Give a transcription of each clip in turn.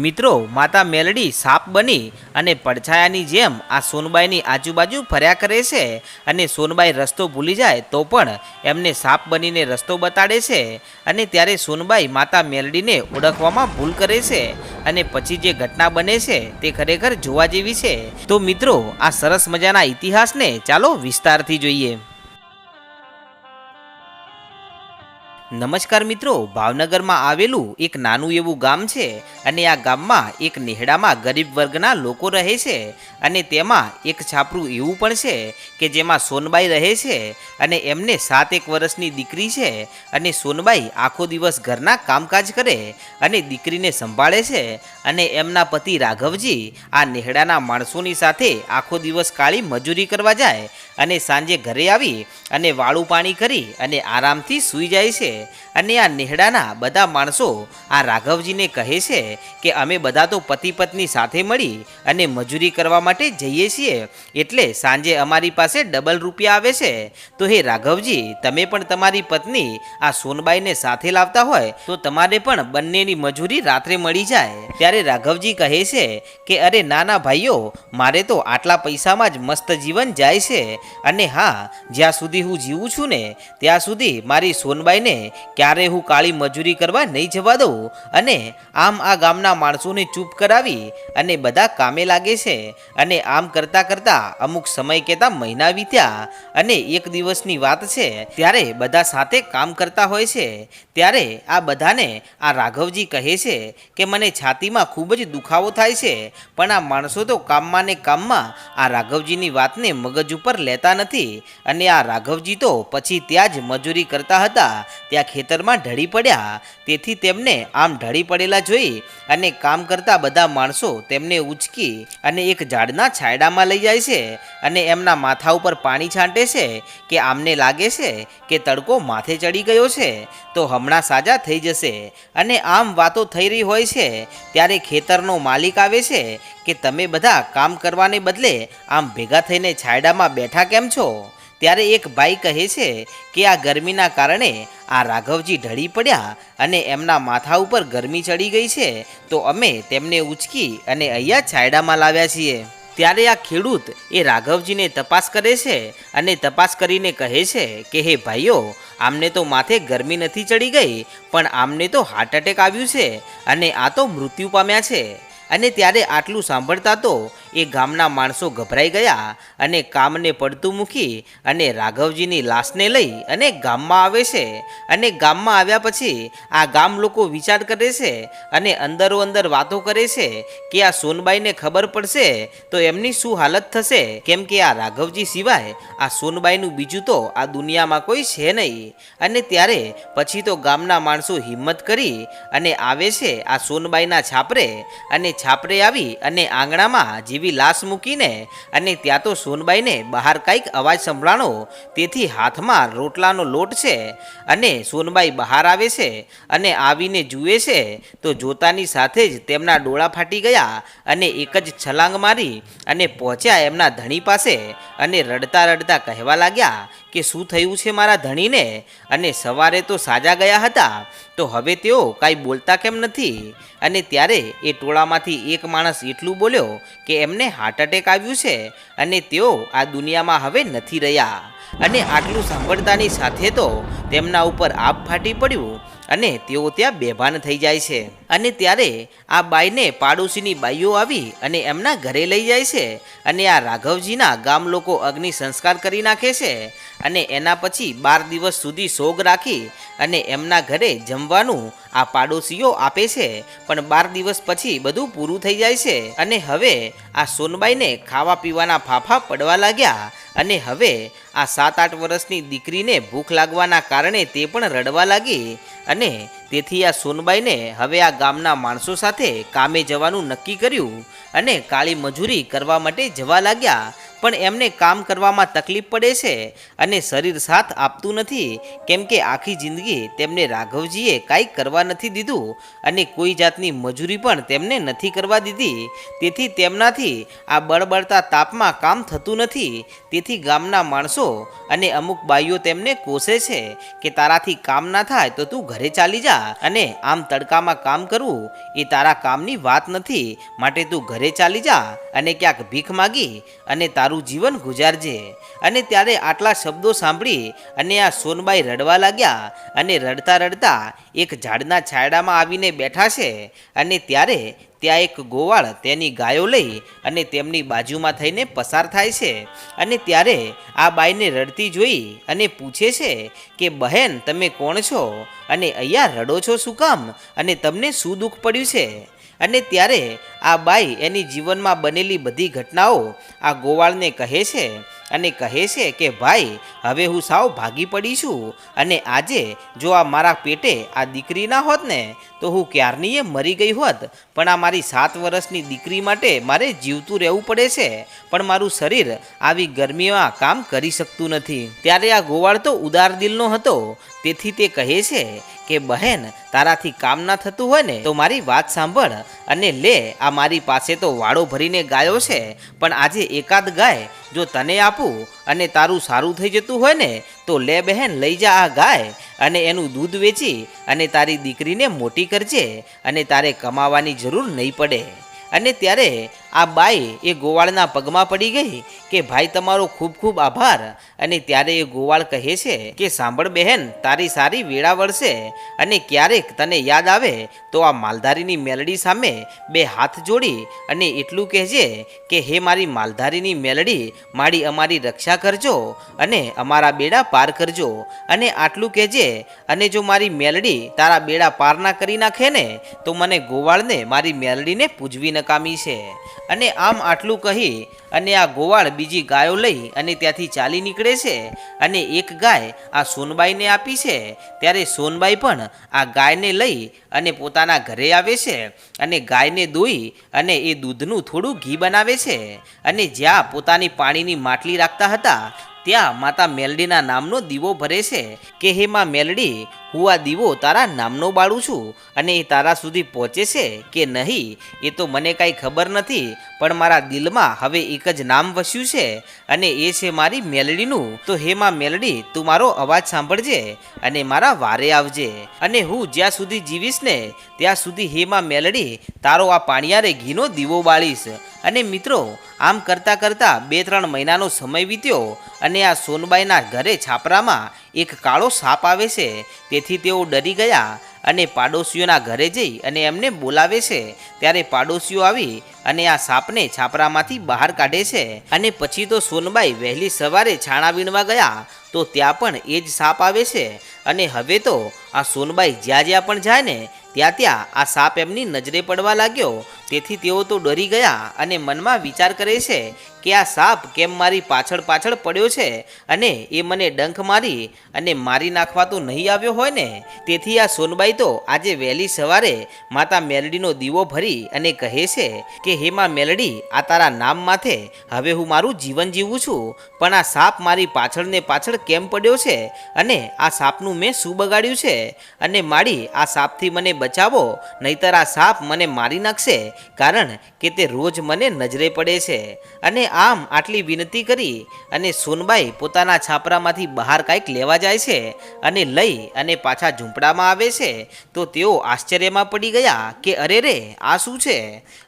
મિત્રો, માતા મેલડી સાપ બની અને પડછાયાની જેમ આ સોનબાઈની આજુબાજુ ફર્યા કરે છે અને સોનબાઈ રસ્તો ભૂલી જાય તો પણ એમને સાપ બનીને રસ્તો બતાડે છે અને ત્યારે સોનબાઈ માતા મેલડીને ઓળખવામાં ભૂલ કરે છે અને પછી જે ઘટના બને છે તે ખરેખર જોવા જેવી છે. તો મિત્રો, આ સરસ મજાના ઇતિહાસને ચાલો વિસ્તારથી જોઈએ. નમસ્કાર મિત્રો, ભાવનગરમાં આવેલું એક નાનું એવું ગામ છે અને આ ગામમાં એક નેહડામાં ગરીબ વર્ગના લોકો રહે છે અને તેમાં એક છાપરું એવું પણ છે કે જેમાં સોનબાઈ રહે છે અને એમને સાત એક વર્ષની દીકરી છે અને સોનબાઈ આખો દિવસ ઘરના કામકાજ કરે અને દીકરીને સંભાળે છે અને એમના પતિ રાઘવજી આ નેહડાના માણસોની સાથે આખો દિવસ કાળી મજૂરી કરવા જાય અને સાંજે ઘરે આવી અને વાળું પાણી કરી અને આરામથી સૂઈ જાય છે. અને આ નેહડાના બધા માણસો આ રાઘવજીને કહે છે કે અમે બધા તો પતિ પત્ની સાથે મળી અને મજૂરી કરવા માટે જઈએ છીએ. એટલે સાંજે અમારી પાસે ડબલ રૂપિયા આવે છે. તો હે રાઘવજી, તમે પણ તમારી પત્ની આ સોનબાઈને સાથે લાવતા હોય તો તમારે પણ બંનેની મજૂરી રાત્રે મળી જાય. ત્યારે રાઘવજી કહે છે કે અરે નાના ભાઈઓ, મારે તો આટલા પૈસામાં જ મસ્ત જીવન જાય છે. અને હા, જ્યાં સુધી હું જીવું છું ને, ત્યાં સુધી મારી સોનબાઈને ક્યારે હું કાળી મજૂરી કરવા નહીં જવા દઉં અને આમ આ ગામના માણસોને ચૂપ કરાવી અને બધા કામે લાગે છે અને આમ કરતાં કરતાં અમુક સમય કહેતા મહિના વીત્યા અને એક દિવસની વાત છે, ત્યારે બધા સાથે કામ કરતા હોય છે, ત્યારે આ બધાને આ રાઘવજી કહે છે કે મને છાતીમાં ખૂબ જ દુખાવો થાય છે, પણ આ માણસો તો કામમાં ને કામમાં આ રાઘવજીની વાતને મગજ ઉપર લેતા નથી અને આ રાઘવજી તો પછી ત્યાં જ મજૂરી કરતા હતા. ત્યાં ખેતરમાં ઢળી પડ્યા. તેથી તેમને આમ ઢળી પડેલા જોઈ અને કામ કરતા બધા માણસો તેમને ઉચકી અને એક ઝાડના છાંયડામાં લઈ જાય છે અને એમના માથા ઉપર પાણી છાંટે છે કે આમને લાગે છે કે તડકો માથે ચડી ગયો છે. તો હમણાં સાજા થઈ જશે અને આમ વાતો થઈ રહી હોય છે. ત્યારે ખેતરનો માલિક આવે છે કે તમે બધા કામ કરવાને બદલે આમ ભેગા થઈને છાયડામાં બેઠા કેમ છો? ત્યારે એક ભાઈ કહે છે કે આ ગરમીના કારણે આ રાઘવજી ઢળી પડ્યા અને એમના માથા ઉપર ગરમી ચડી ગઈ છે. તો અમે તેમને ઉચકી અને અહીંયા છાયડામાં લાવ્યા છીએ. ત્યારે આ ખેડૂત એ રાઘવજીને તપાસ કરે છે અને તપાસ કરીને કહે છે કે, હે ભાઈઓ, આમને તો માથે ગરમી નથી ચડી ગઈ, પણ આમને તો હાર્ટ એટેક આવ્યું છે અને આ તો મૃત્યુ પામ્યા છે. અને ત્યારે આટલું સાંભળતા તો એ ગામના માણસો ગભરાઈ ગયા અને કામને પડતું મૂકી અને રાઘવજીની લાશને લઈ અને ગામમાં આવે છે. અને ગામમાં આવ્યા પછી આ ગામ લોકો વિચાર કરે છે અને અંદરો અંદર વાતો કરે છે કે આ સોનબાઈને ખબર પડશે તો એમની શું હાલત થશે? કેમ કે આ રાઘવજી સિવાય આ સોનબાઈનું બીજું તો આ દુનિયામાં કોઈ છે નહીં. અને ત્યારે પછી તો ગામના માણસો હિંમત કરી અને આવે છે આ સોનબાઈના છાપરે અને છાપરે આવી અને આંગણામાં જેવી લાશ મૂકીને અને ત્યાં તો સોનબાઈને બહાર કાંઈક અવાજ સંભળાણો, તેથી હાથમાં રોટલાનો લોટ છે અને સોનબાઈ બહાર આવે છે અને આવીને જુએ છે, તો જોતાની સાથે જ તેમના ડોળા ફાટી ગયા અને એક જ છલાંગ મારી અને પહોંચ્યા એમના ધણી પાસે અને રડતા રડતા કહેવા લાગ્યા કે શું થયું છે મારા ધણીને? અને સવારે તો સાજા ગયા હતા, તો હવે તેઓ કાંઈ બોલતા કેમ નથી? અને ત્યારે એ ટોળામાંથી એક માણસ એટલું બોલ્યો કે એમને હાર્ટ એટેક આવ્યું છે, અને તેઓ આ દુનિયામાં હવે નથી રહ્યા. અને આટલું સાંભળતાની સાથે તો તેમના ઉપર આપ ફાટી પડ્યું અને તેઓ ત્યાં બેભાન થઈ જાય છે. અને ત્યારે આ બાઈને પાડોશીની બાઈઓ આવી અને એમના ઘરે લઈ જાય છે અને આ રાઘવજીના ગામ લોકો અગ્નિ સંસ્કાર કરી નાખે છે અને એના પછી બાર દિવસ સુધી સોગ રાખી અને એમના ઘરે જમવાનું આ પાડોશીઓ આપે છે, પણ બાર દિવસ પછી બધું પૂરું થઈ જાય છે. અને હવે આ સોનબાઈને ખાવા પીવાના ફાફા પડવા લાગ્યા. અને હવે આ સાત આઠ વર્ષની દીકરીને ભૂખ લાગવાના કારણે તે પણ રડવા લાગી. અને તેથી આ સોનબાઈને હવે આ ગામના માણસો સાથે કામે જવાનું નક્કી કર્યું અને કાળી મજૂરી કરવા માટે જવા લાગ્યા. પણ એમને કામ કરવામાં તકલીફ પડે છે અને શરીર સાથ આપતું નથી. કેમ કે આખી જિંદગી તેમને રાઘવજીએ કાંઈ કરવા નથી દીધું અને કોઈ જાતની મજૂરી પણ તેમને નથી કરવા દીધી. તેથી તેમનાથી આ બળબળતા તાપમાં કામ થતું નથી. તેથી ગામના માણસો અને અમુક બાઈઓ તેમને કોસે છે કે તારાથી કામ ના થાય તો તું ઘરે ચાલી જા. ગયા અને આમ તડકામાં કામ કરવું એ તારા કામની વાત નથી. માટે તું ઘરે ચાલી જા અને ક્યાંક ભીખ માગી અને તારું જીવન ગુજારજે. અને ત્યારે આટલા શબ્દો સાંભળી અને આ સોનબાઈ રડવા લાગ્યા અને રડતા રડતા એક ઝાડના છાયડામાં આવીને બેઠા છે. અને ત્યારે ત્યાં એક ગોવાળ તેની ગાયો લઈ અને તેમની બાજુમાં થઈને પસાર થાય છે. અને ત્યારે આ બાઈને રડતી જોઈ અને પૂછે છે કે, બહેન, તમે કોણ છો? અને અહીંયા રડો છો શું કામ? અને તમને શું દુઃખ પડ્યું છે? અને ત્યારે આ બાઈ એની જીવનમાં બનેલી બધી ઘટનાઓ આ ગોવાળને કહે છે. અને કહે છે કે, ભાઈ, હવે હું સાવ ભાગી પડી છું અને આજે જો આ મારા પેટે આ દીકરી ના હોત ને, તો હું ક્યારનીએ મરી ગઈ હોત. પણ આ મારી સાત વર્ષની દીકરી માટે મારે જીવતું રહેવું પડે છે. પણ મારું શરીર આવી ગરમીમાં કામ કરી શકતું નથી. ત્યારે આ ગોવાળ તો ઉદાર દિલનો હતો. તેથી તે કહે છે કે, બહેન, તારાથી કામ ના થતું હોય ને, તો મારી વાત સાંભળ અને લે, આ મારી પાસે તો વાળો ભરીને ગાયો છે, પણ આજે એકાદ ગાય જો તને આપું અને તારું સારું થઈ જતું હોય ને, તો લે બહેન, લઈ જા આ ગાય અને એનું દૂધ વેચી અને તારી દીકરીને મોટી કરજે અને તારે કમાવાની જરૂર નહીં પડે. અને ત્યારે આ બાઈ એ ગોવાળના પગમાં પડી ગઈ કે ભાઈ તમારો ખૂબ ખૂબ આભાર. અને ત્યારે એ ગોવાળ કહે છે કે સાંભળ બહેન, તારી સારી વેળા વળશે અને ક્યારેક તને યાદ આવે તો આ માલધારીની મેલડી સામે બે હાથ જોડી અને એટલું કહેજે કે હે મારી માલધારીની મેલડી, મારી અમારી રક્ષા કરજો અને અમારા બેડા પાર કરજો. અને આટલું કહેજે, અને જો મારી મેલડી તારા બેડા પાર ના કરી નાખે ને, તો મને ગોવાળને, મારી મેલડીને પૂજવી નકામી છે. અને આમ આટલું કહી અને આ ગોવાળ બીજી ગાયો લઈ અને ત્યાંથી ચાલી નીકળે છે અને એક ગાય આ સોનબાઈને આપી છે. ત્યારે સોનબાઈ પણ આ ગાયને લઈ અને પોતાના ઘરે આવે છે અને ગાયને દોઈ અને એ દૂધનું થોડું ઘી બનાવે છે. અને જ્યાં પોતાની પાણીની માટલી રાખતા હતા ત્યાં માતા મેલડીના નામનો દીવો ભરે છે કે, હે માં મેલડી, હું આ દીવો તારા નામનો બાળું છું અને એ તારા સુધી પહોંચે છે કે નહીં એ તો મને કાંઈ ખબર નથી, પણ મારા દિલમાં હવે એક જ નામ વસ્યું છે અને એ છે મારી મેલડીનું. તો હે માં મેલડી, તું મારો અવાજ સાંભળજે અને મારા વારે આવજે. અને હું જ્યાં સુધી જીવીશ ને, ત્યાં સુધી હે માં મેલડી, તારો આ પાણિયારે ઘીનો દીવો બાળીશ. અને મિત્રો આમ કરતાં કરતાં બે ત્રણ મહિનાનો સમય વીત્યો અને આ સોનબાઈના ઘરે છાપરામાં એક કાળો સાપ આવે છે. તેથી તેઓ ડરી ગયા અને પાડોશીઓના ઘરે જઈ અને એમને બોલાવે છે. ત્યારે પાડોશીઓ આવી અને આ સાપને છાપરામાંથી બહાર કાઢે છે. અને પછી તો સોનબાઈ વહેલી સવારે છાણા વીણવા ગયા તો ત્યાં પણ એ જ સાપ આવે છે. અને હવે તો આ સોનબાઈ જ્યાં જ્યાં પણ જાય ને, ત્યાં ત્યાં આ સાપ એમની નજરે પડવા લાગ્યો. તેથી તેઓ તો ડરી ગયા અને મનમાં વિચાર કરે છે કે આ સાપ કેમ મારી પાછળ પાછળ પડ્યો છે? અને એ મને ડંખ મારી અને મારી નાખવા તો નહીં આવ્યો હોય ને? તેથી આ સોનબાઈ તો આજે વહેલી સવારે માતા મેલડીનો દીવો ભરી અને કહે છે કે, હે માં મેલડી, આ તારા નામ માથે હવે હું મારું જીવન જીવું છું. પણ આ સાપ મારી પાછળ ને પાછળ કેમ પડ્યો છે? અને આ સાપનું મેં શું બગાડ્યું છે? અને માડી, આ સાપથી મને બચાવો, નહીતર આ સાપ મને મારી નાખશે, કારણ કે તે રોજ મને નજરે પડે છે. અને આમ આટલી વિનંતી કરી અને સોનબાઈ પોતાના છાપરામાંથી બહાર કાંઈક લેવા જાય છે અને લઈ અને પાછા ઝૂંપડામાં આવે છે, તો તેઓ આશ્ચર્યમાં પડી ગયા કે અરે રે, આ શું છે?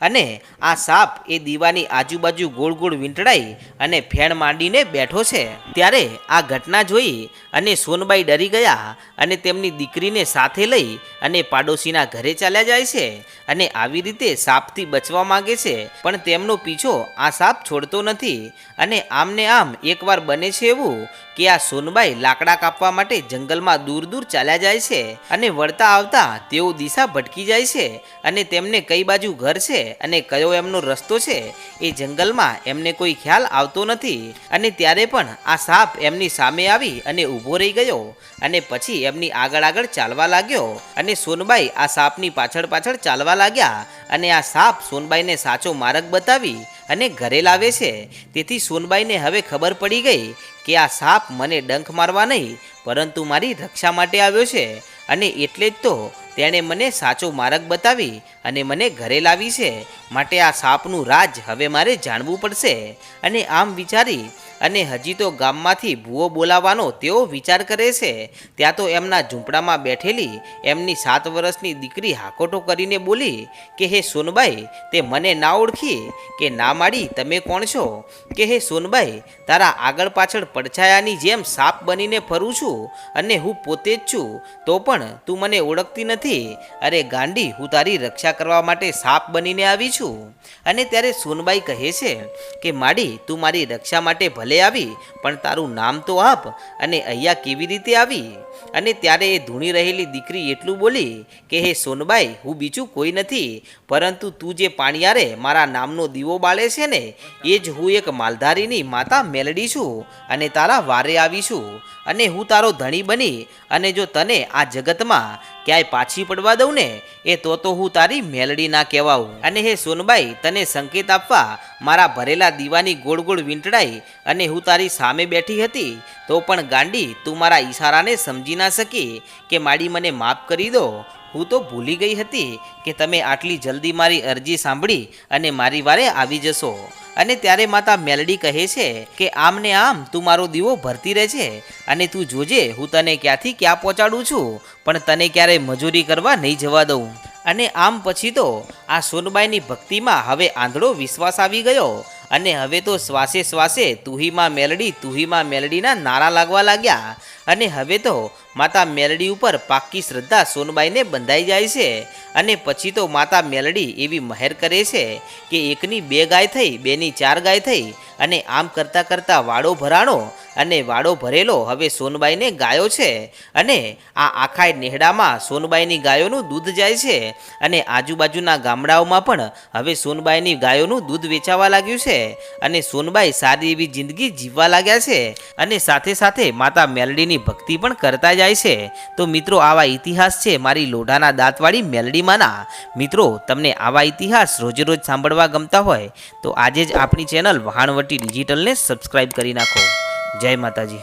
અને આ સાપ એ દીવાની આજુબાજુ ગોળ ગોળ વીંટળાઈ અને ફેણ માંડીને બેઠો છે. ત્યારે આ ઘટના જોઈ અને સોનબાઈ ડરી ગયા અને તેમની દીકરીને સાથે લઈ અને પાડોશીના ઘરે ચાલ્યા જાય છે અને આવી રીતે સાપથી બચવા માંગે છે. પણ તેમનો પીછો આ સાપ છોડતો નથી અને આમને આમ એકવાર બને છે એવું કે આ સોનબાઈ લાકડા કાપવા માટે જંગલમાં દૂર દૂર ચાલ્યા જાય છે અને વળતા આવતા તેઓ દિશા ભટકી જાય છે અને તેમને કઈ બાજુ ઘર છે અને કયો એમનો રસ્તો છે એ જંગલમાં એમને કોઈ ખ્યાલ આવતો નથી અને ત્યારે પણ આ સાપ એમની સામે આવી અને ઊભો રહી ગયો અને પછી એમની આગળ આગળ ચાલવા લાગ્યો અને સોનબાઈ આ સાપની પાછળ પાછળ ચાલવા લાગ્યા અને આ સાપ સોનબાઈને સાચો માર્ગ બતાવી અને ઘરે લાવે છે. તેથી સોનબાઈને હવે ખબર પડી ગઈ કે આ સાપ મને ડંખ મારવા નહીં, પરંતુ મારી રક્ષા માટે આવ્યો છે. અને એટલે જ તો તેણે મને સાચો માર્ગ બતાવી અને મને ઘરે લાવી છે. માટે આ સાપનું રાજ હવે મારે જાણવું પડશે. અને આમ વિચારી અને હજી તો ગામમાંથી ભૂવો બોલાવવાનો તેઓ વિચાર કરે છે. ત્યાં તો એમના ઝૂંપડામાં બેઠેલી એમની સાત વર્ષની દીકરી હાકોટો કરીને બોલી કે, હે સોનબાઈ, તે મને ના ઓળખી કે ના માડી, તમે કોણ છો? કે, હે સોનબાઈ, તારા આગળ પાછળ પડછાયાની જેમ સાપ બનીને ફરું છું અને હું પોતે જ છું. તો પણ તું મને ઓળખતી નથી. અરે ગાંડી, હું તારી રક્ષા કરવા માટે સાપ બનીને આવી છું. અને ત્યારે સોનબાઈ કહે છે કે, માડી, તું મારી રક્ષા માટે ભલે આવી, પણ તારું નામ તો આપ અને અહીંયા કેવી રીતે આવી? અને ત્યારે એ ધૂણી રહેલી દીકરી એટલું બોલી કે, હે સોનબાઈ, હું બીજું કોઈ નથી, પરંતુ તું જે પાણિયારે મારા નામનો દીવો બાળે છે ને, એ જ હું એક માલધારીની માતા મેલડી છું અને તારા વારે આવી છું. અને હું તારો ધણી બની અને જો તને આ જગતમાં ક્યાંય પાછી પડવા દઉં ને, એ તો તો હું તારી મેલડી ના કહેવાઉં. અને હે સોનબાઈ, તને સંકેત આપવા મારા ભરેલા દીવાની ગોળ ગોળ વીંટળાઈ અને હું તારી સામે બેઠી હતી, તો પણ ગાંડી, તું મારા ઈશારાને સમજી ના શકી કે માડી મને માફ કરી દો હું તો ભૂલી ગઈ હતી કે તમે આટલી જલ્દી મારી અરજી સાંભળી અને મારી વારે આવી જશો. અને ત્યારે માતા મેલડી કહે છે કે આમ ને આમ તું મારો દીવો ભરતી રહે છે અને તું જોજે હું તને ક્યાંથી ક્યાં પહોંચાડું છું, પણ તને ક્યારેય મજૂરી કરવા નહીં જવા દઉં. અને આમ પછી તો આ સોનબાઈની ભક્તિમાં હવે આંધળો વિશ્વાસ આવી ગયો. અને હવે તો શ્વાસે શ્વાસે તુહીમાં મેલડી તુહીમાં મેલડીના નારા લાગવા લાગ્યા. અને હવે તો માતા મેલડી ઉપર પાક્કી શ્રદ્ધા સોનબાઈને બંધાઈ જાય છે અને પછી તો માતા મેલડી એવી મહેર કરે છે કે એકની બે ગાય થઈ, બેની ચાર ગાય થઈ અને આમ કરતાં કરતાં વાડો ભરાણો અને વાડો ભરેલો હવે સોનબાઈને ગાયો છે અને આ આખા નેહડામાં સોનબાઈની ગાયોનું દૂધ જાય છે અને આજુબાજુના ગામડાઓમાં પણ હવે સોનબાઈની ગાયોનું દૂધ વેચાવા લાગ્યું છે અને સોનબાઈ સારી એવી જિંદગી જીવવા લાગ્યા છે અને સાથે સાથે માતા મેલડીની ભક્તિ પણ કરતા જાય છે. તો મિત્રો, આવા ઇતિહાસ છે મારી લોઢાના દાંતવાળી મેલડીમાંના. મિત્રો, તમને આવા ઇતિહાસ રોજે રોજ સાંભળવા ગમતા હોય, તો આજે જ આપણી ચેનલ વહાણવટી ડિજિટલને સબસ્ક્રાઈબ કરી નાખો. જય માતાજી.